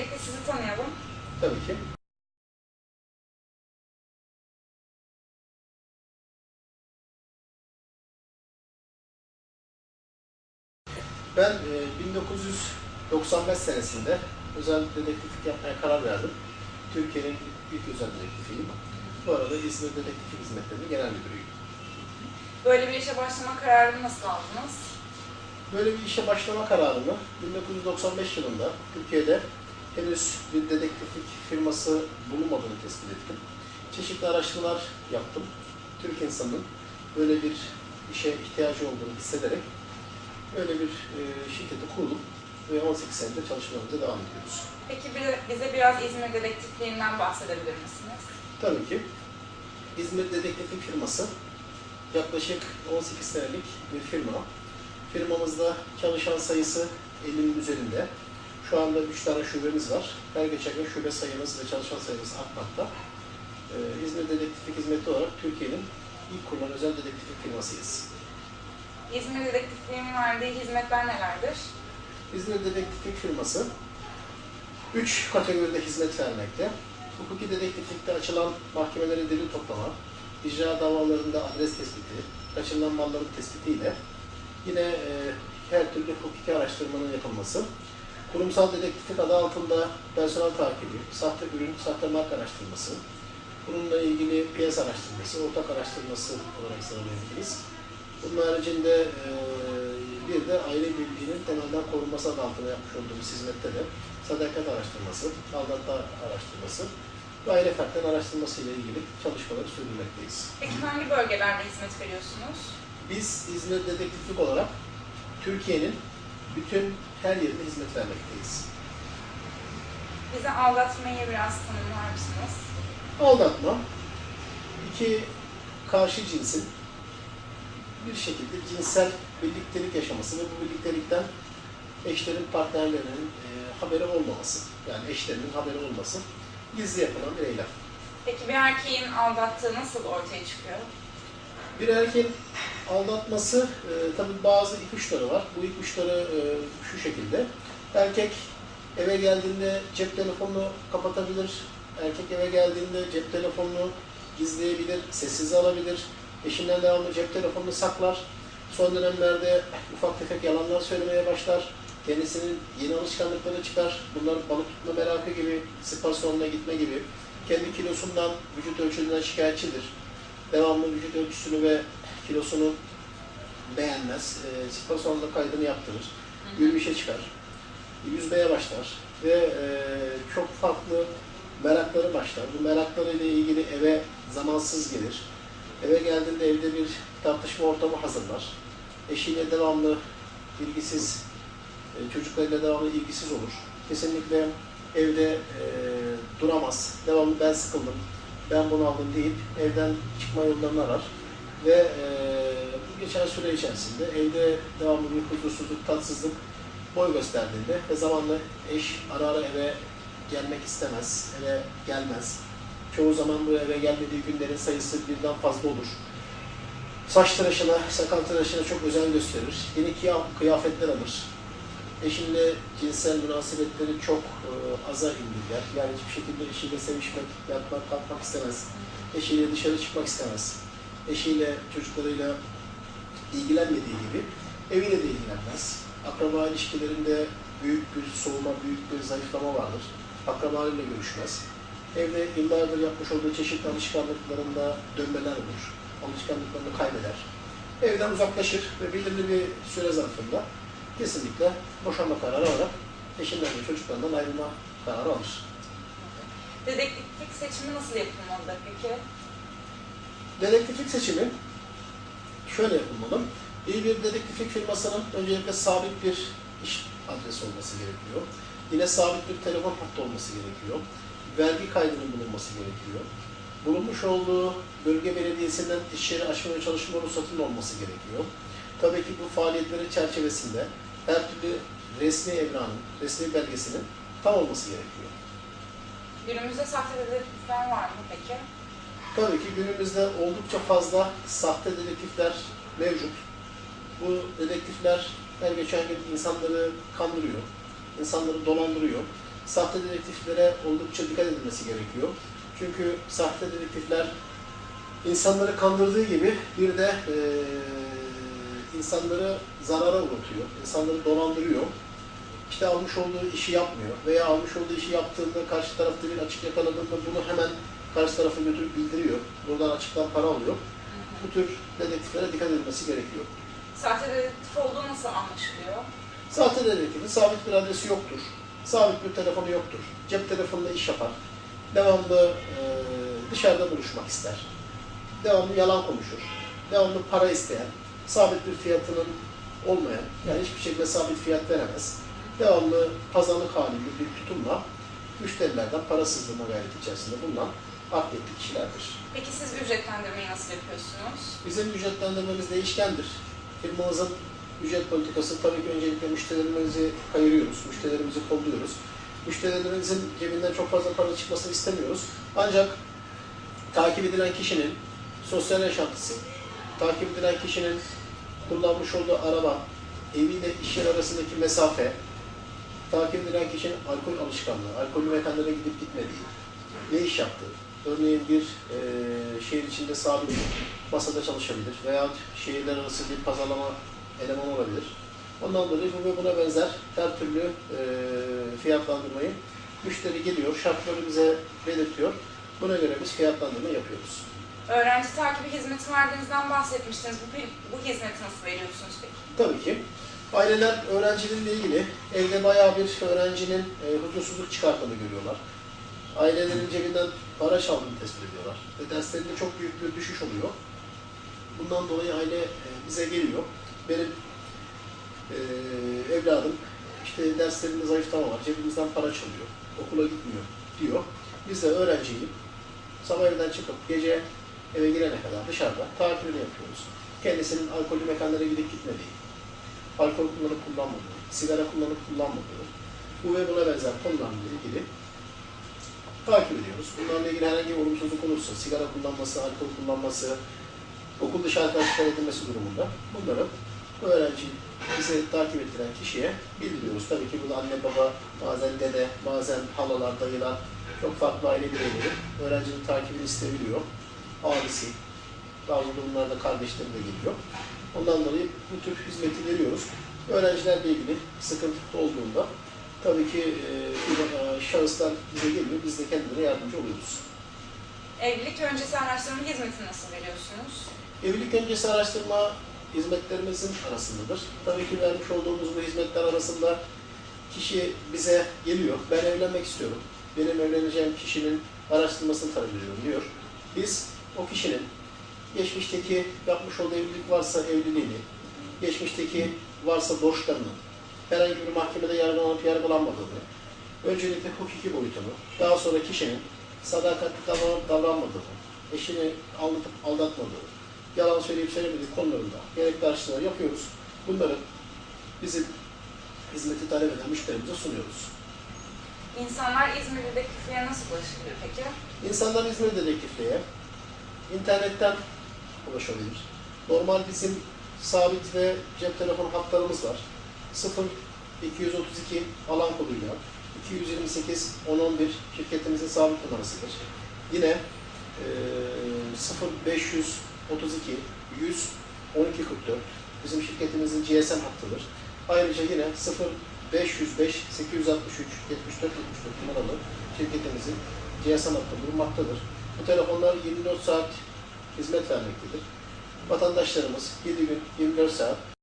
öncelikle sizi tanıyalım. Tabii ki. Ben e, 1995 senesinde özel dedektiflik yapmaya karar verdim. Türkiye'nin ilk özel dedektifiyim. Bu arada İzmir Dedektiflik Hizmetleri'nin genel müdürüyüm. Böyle bir işe başlama kararını nasıl aldınız? Böyle bir işe başlama kararını 1995 yılında Türkiye'de henüz bir dedektiflik firması bulunmadığını tespit ettim. Çeşitli araştırmalar yaptım. Türk insanının böyle bir işe ihtiyacı olduğunu hissederek böyle bir e, şirketi kurdum ve 18 senedir çalışmalarımıza devam ediyoruz. Peki bize, bize biraz İzmir dedektifliğinden bahsedebilir misiniz? Tabii ki İzmir Dedektiflik Firması yaklaşık 18 senelik bir firma. Firmamızda çalışan sayısı 50'nin üzerinde. Şu anda 3 tane şubemiz var. Her geçen gün şube sayımız ve çalışan sayımız artmakta. Ee, İzmir Dedektiflik Hizmeti olarak Türkiye'nin ilk kurulan özel dedektiflik firmasıyız. İzmir dedektifliğinin verdiği hizmetler nelerdir? İzmir Dedektiflik firması 3 kategoride hizmet vermekte. Hukuki dedektiflikte açılan mahkemelere delil toplama, icra davalarında adres tespiti, kaçırılan malların tespitiyle yine e, her türlü hukuki araştırmanın yapılması, kurumsal dedektiflik adı altında personel takibi, sahte ürün, sahte marka araştırması, bununla ilgili piyasa araştırması, ortak araştırması olarak sıralayabiliriz. Bunun haricinde e, bir de aile birliğinin temelden korunması adı altında yapmış olduğumuz hizmette de sadakat araştırması, aldatma araştırması ve aile fertlerin araştırması ile ilgili çalışmaları sürdürmekteyiz. Peki hangi bölgelerde hizmet veriyorsunuz? Biz İzmir Dedektiflik olarak Türkiye'nin bütün her yerine hizmet vermekteyiz. Bize aldatmayı biraz tanımlar mısınız? Aldatma, iki karşı cinsin bir şekilde cinsel birliktelik yaşaması ve bu birliktelikten eşlerin, partnerlerinin e, haberi olmaması, yani eşlerinin haberi olması gizli yapılan bir eylem. Peki bir erkeğin aldattığı nasıl ortaya çıkıyor? Bir erkeğin aldatması, e, tabii bazı ipuçları var. Bu ipuçları e, şu şekilde. Erkek eve geldiğinde cep telefonunu kapatabilir. Erkek eve geldiğinde cep telefonunu gizleyebilir, sessize alabilir. Eşinden devamlı cep telefonunu saklar. Son dönemlerde ufak tefek yalanlar söylemeye başlar. Kendisinin yeni alışkanlıkları çıkar. Bunlar balık tutma merakı gibi, spor salonuna gitme gibi. Kendi kilosundan, vücut ölçüsünden şikayetçidir. Devamlı vücut ölçüsünü ve kilosunu beğenmez. E, spor salonunda kaydını yaptırır. Yürüyüşe çıkar. Yüzmeye başlar. Ve e, çok farklı merakları başlar. Bu meraklarıyla ilgili eve zamansız gelir. Eve geldiğinde evde bir tartışma ortamı hazırlar. Eşiyle devamlı ilgisiz, e, çocuklarıyla devamlı ilgisiz olur. Kesinlikle evde e, duramaz. Devamlı ben sıkıldım, ben bunu aldım deyip evden çıkma yollarını arar. Ve e, geçen süre içerisinde evde devamlı bir huzursuzluk, tatsızlık boy gösterdiğinde ve zamanla eş ara ara eve gelmek istemez, eve gelmez. Çoğu zaman bu eve gelmediği günlerin sayısı birden fazla olur. Saç tıraşına, sakal tıraşına çok özen gösterir. Yeni kıya- kıyafetler alır. Eşinle cinsel münasebetleri çok e, aza indirger. Yani hiçbir şekilde eşiyle sevişmek, yatmak, kalkmak istemez. Eşiyle dışarı çıkmak istemez. Eşiyle, çocuklarıyla ilgilenmediği gibi eviyle de ilgilenmez. Akraba ilişkilerinde büyük bir soğuma, büyük bir zayıflama vardır. Akrabalarıyla görüşmez. Evde yıllardır yapmış olduğu çeşitli alışkanlıklarında dönmeler olur. Alışkanlıklarını kaybeder. Evden uzaklaşır ve belirli bir süre zarfında kesinlikle boşanma kararı alarak eşinden ve çocuklarından ayrılma kararı alır. Dedektiflik seçimi nasıl yapılmalıdır peki? Dedektiflik seçimi şöyle yapılmalı. İyi bir dedektiflik firmasının öncelikle sabit bir iş adresi olması gerekiyor. Yine sabit bir telefon hattı olması gerekiyor. Vergi kaydının bulunması gerekiyor. Bulunmuş olduğu bölge belediyesinden iş yeri açma ve çalışma ruhsatının olması gerekiyor. Tabii ki bu faaliyetleri çerçevesinde her türlü resmi evranın, resmi belgesinin tam olması gerekiyor. Günümüzde sahte dedektifler var mı peki? Tabii ki günümüzde oldukça fazla sahte dedektifler mevcut. Bu dedektifler her geçen gün insanları kandırıyor, insanları dolandırıyor. sahte dedektiflere oldukça dikkat edilmesi gerekiyor. Çünkü sahte dedektifler insanları kandırdığı gibi bir de eee, insanları zarara uğratıyor, insanları dolandırıyor. İşte almış olduğu işi yapmıyor veya almış olduğu işi yaptığında karşı tarafta bir açık yakaladığında bunu hemen karşı tarafa götürüp bildiriyor. Buradan açıktan para alıyor. Bu tür dedektiflere dikkat edilmesi gerekiyor. Sahte dedektif olduğu nasıl anlaşılıyor? Sahte dedektifin sabit bir adresi yoktur. Sabit bir telefonu yoktur. Cep telefonunda iş yapar. Devamlı e, dışarıda buluşmak ister. Devamlı yalan konuşur. Devamlı para isteyen, sabit bir fiyatının olmayan, yani hiçbir şekilde sabit fiyat veremez. Devamlı pazarlık halinde bir tutumla müşterilerden para sızdırma gayreti içerisinde bulunan akletli kişilerdir. Peki siz ücretlendirmeyi nasıl yapıyorsunuz? Bizim ücretlendirmemiz değişkendir. Firmamızın ücret politikası tabii ki öncelikle müşterilerimizi kayırıyoruz, müşterilerimizi kolluyoruz. Müşterilerimizin cebinden çok fazla para çıkmasını istemiyoruz. Ancak takip edilen kişinin sosyal yaşantısı, takip edilen kişinin kullanmış olduğu araba, eviyle iş yeri arasındaki mesafe, takip edilen kişinin alkol alışkanlığı, alkollü mekanlara gidip gitmediği, ne iş yaptığı, örneğin bir eee şehir içinde sabit masada çalışabilir veya şehirler arası bir pazarlama elemanı olabilir. Ondan dolayı bu ve buna benzer her türlü eee fiyatlandırmayı müşteri geliyor, şartları bize belirtiyor. Buna göre biz fiyatlandırma yapıyoruz. Öğrenci takibi hizmeti verdiğinizden bahsetmiştiniz. Bu, bu hizmeti nasıl veriyorsunuz peki? Tabii ki. Aileler öğrencileriyle ilgili evde bayağı bir öğrencinin e, huzursuzluk çıkarttığını görüyorlar. Ailelerin cebinden para çaldığını tespit ediyorlar. Ve derslerinde çok büyük bir düşüş oluyor. Bundan dolayı aile e, bize geliyor. Benim e, evladım işte derslerinde zayıflama var, cebimizden para çalıyor, okula gitmiyor diyor. Biz de öğrenciyi sabah evden çıkıp gece eve girene kadar dışarıda takibini yapıyoruz. Kendisinin alkollü mekanlara gidip gitmediği, alkol kullanıp kullanmadığı, sigara kullanıp kullanmadığı, bu ve buna benzer konularla ilgili takip ediyoruz. Bunlarla ilgili herhangi bir olumsuzluk olursa, sigara kullanması, alkol kullanması, okul dışı arkadaşlıklar edilmesi durumunda bunları öğrenci bize takip ettiren kişiye bildiriyoruz. Tabii ki burada anne baba, bazen dede, bazen halalar, dayılar, çok farklı aile bireyleri öğrencinin takibini isteyebiliyor. Abisi, bazı durumlarda kardeşleri de geliyor. Ondan dolayı bu tür hizmeti veriyoruz. Öğrencilerle ilgili sıkıntı olduğunda tabii ki e, e, şahıslar bize geliyor, biz de kendilerine yardımcı oluyoruz. Evlilik öncesi araştırma hizmetini nasıl veriyorsunuz? Evlilik öncesi araştırma hizmetlerimizin arasındadır. Tabii ki vermiş olduğumuz bu hizmetler arasında kişi bize geliyor, ben evlenmek istiyorum, benim evleneceğim kişinin araştırmasını talep ediyorum diyor. Biz o kişinin geçmişteki yapmış olduğu evlilik varsa evliliğini, geçmişteki varsa borçlarını, herhangi bir mahkemede yargılanıp yargılanmadığını, öncelikle hukuki boyutunu, daha sonra kişinin sadakatli davranıp davranmadığını, eşini aldatıp aldatmadığını, yalan söyleyip söylemediği konularında gerekli araştırmalar yapıyoruz. Bunları bizim hizmeti talep eden müşterimize sunuyoruz. İnsanlar İzmir dedektifliğe nasıl ulaşabilir peki? İnsanlar İzmir dedektifliğe internetten ulaşabilir. Normal bizim sabit ve cep telefonu hatlarımız var. 0 232 alan koduyla 228 1011 şirketimizin sabit numarasıdır. Yine e, 0 532 100 1244 bizim şirketimizin GSM hattıdır. Ayrıca yine 0 505 863 74 74 numaralı şirketimizin GSM hattı bulunmaktadır. Bu telefonlar 24 saat hizmet vermektedir. Vatandaşlarımız 7 gün 24 saat